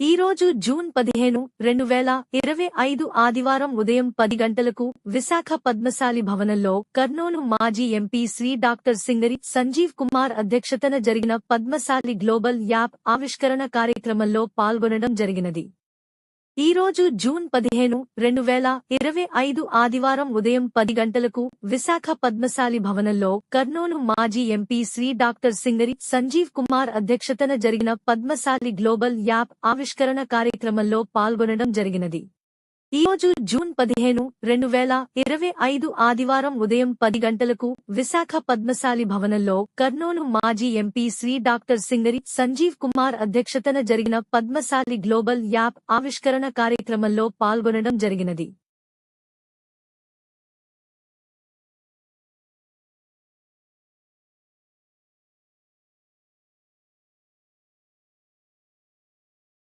ఈ రోజు జూన్ పదిహేను రెండు వేల ఇరవై ఐదు ఆదివారం ఉదయం పది గంటలకు విశాఖ పద్మశాలి భవనంలో కర్నూలు మాజీ ఎంపీ శ్రీ డాక్టర్ సింగరి సంజీవ్ కుమార్ అధ్యక్షతన జరిగిన పద్మశాలి గ్లోబల్ యాప్ ఆవిష్కరణ కార్యక్రమంలో పాల్గొనడం జరిగినది. ఈ రోజు జూన్ పదిహేను రెండు వేల ఇరవై ఐదు ఆదివారం ఉదయం పది గంటలకు విశాఖ పద్మశాలి భవనంలో కర్నూలు మాజీ ఎంపీ శ్రీ డాక్టర్ సింగరి సంజీవ్ కుమార్ అధ్యక్షతన జరిగిన పద్మశాలి గ్లోబల్ యాప్ ఆవిష్కరణ కార్యక్రమంలో పాల్గొనడం జరిగినది. ఈ రోజు జూన్ పదిహేను రెండు వేల ఇరవై ఐదు ఆదివారం ఉదయం పది గంటలకు విశాఖ పద్మశాలి భవనంలో కర్నూలు మాజీ ఎంపీ శ్రీ డాక్టర్ సింగరి సంజీవ్ కుమార్ అధ్యక్షతన జరిగిన పద్మశాలి గ్లోబల్ యాప్ ఆవిష్కరణ కార్యక్రమంలో పాల్గొనడం జరిగినది.